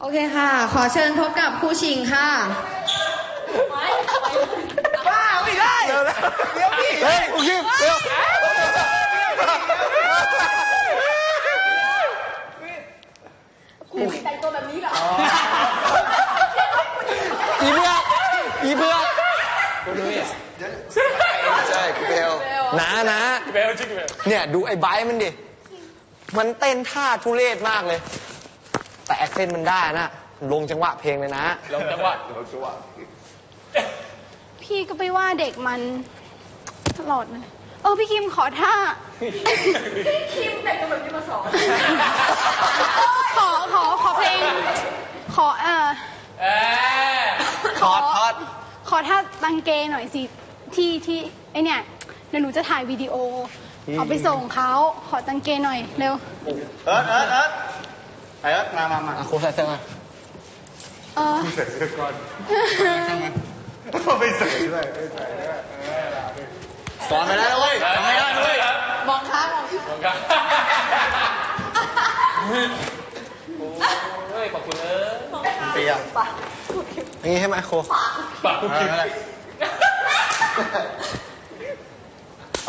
โอเคค่ะ ขอเชิญพบกับผู้ชิงค่ะ บ้าไม่ได้เดี๋ยวนะเดี๋ยวพี่เฮ้ยคุณคิมเดี๋ยวอีเบืออีเบือกใช่คุณเบลนะนะเบลชิคเบลเนี่ยดูไอ้ไบร์มันดิ มันเต้นท่าทุเรศมากเลย แต่แอคเซนต์มันได้นะ ลงจังหวะเพลงเลยนะลงจังหวะพี่ก็ไปว่าเด็กมันตลอดเลยเออพี่คิมขอท่า คิมแต่งตัวแบบนี้มาสอนขอขอขอเพลง ขอเอ่อเออทอดทอดขอท่าตังเกหน่อยสิที่ที่ไอเนี่ยเดี๋ยวหนูจะถ่ายวิดีโอ เอาไปส่งเขาขอตังเกหน่อยเร็ว เอิร์ดเอิร์ดเอิร์ด ไอเอิร์ดมามามาอะโค้ชใส่เสื้อมาเออใส่เสื้อก่อนไม่ใส่ด้วยไม่ใส่ด้วยสอนไปแล้วเว้ยทำไม่ได้ด้วยมองค้างมองลงกันโอ้ยขอบคุณเออเปียอย่างนี้ใช่ไหมโค้ชปากคุณคิ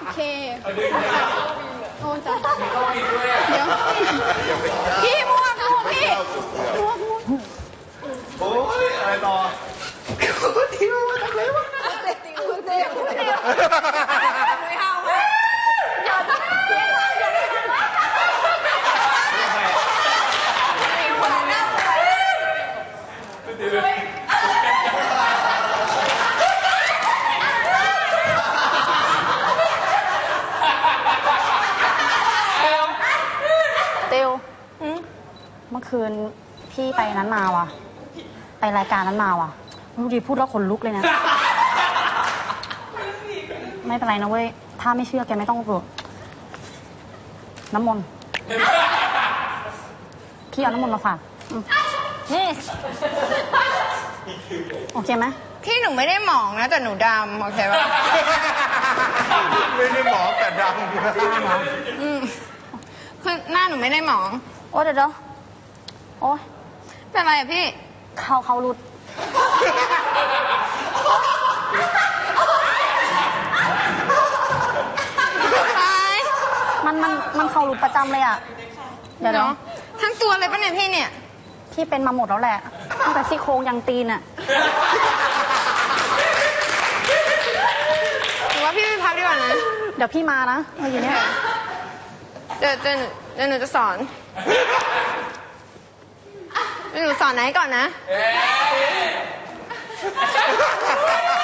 โอเค โอ้จ้ะเดี๋ยวพี่ม่วมั่วพี่ม่วงม่วงโอ้ยอะไรต่อ ติวมาจากไรวะเด็กติวเด็กติวไม่เอาอย่าต้องเสียงอย่าไปทำนะ เตียวเมื่อคืนพี่ไปนั้นมาว่ะ ไปรายการนั้นมาว่ะดูดิพูดแล้วขนลุกเลยนะ ไม่เป็นไรนะเว้ย ถ้าไม่เชื่อแกไม่ต้องกลัวน้ำมนต์พี่เอาน้ำมนต์มาฝากอืมนี่โอเคไหมพี่หนูไม่ได้หมองนะ แต่หนูดำโอเคป่ะไม่ได้หมอแต่ดำอืมคือ หน้าหนูไม่ได้หมอง โอ้เดี๋ยวเดี๋ยวโอ้ยเป็นไรอะพี่ เขาเขารุด ตายมันมันมันเขารุดประจำเลยอะ เดี๋ยวเดี๋ยวเนาะทั้งตัวเลยปะเนี่ยพี่เนี่ย พี่เป็นมาหมดแล้วแหละตั้งแต่ซี่โครงยันตีนอะหรือว่าพี่ไปพักดีกว่านะ เดี๋ยวพี่มานะเมื่อกี้เนี่ย เดี๋ยวเดี๋ยวหนู เดี๋ยวหนูจะสอนเดี๋ยวหนูสอนไหนก่อนนะ เอ้ย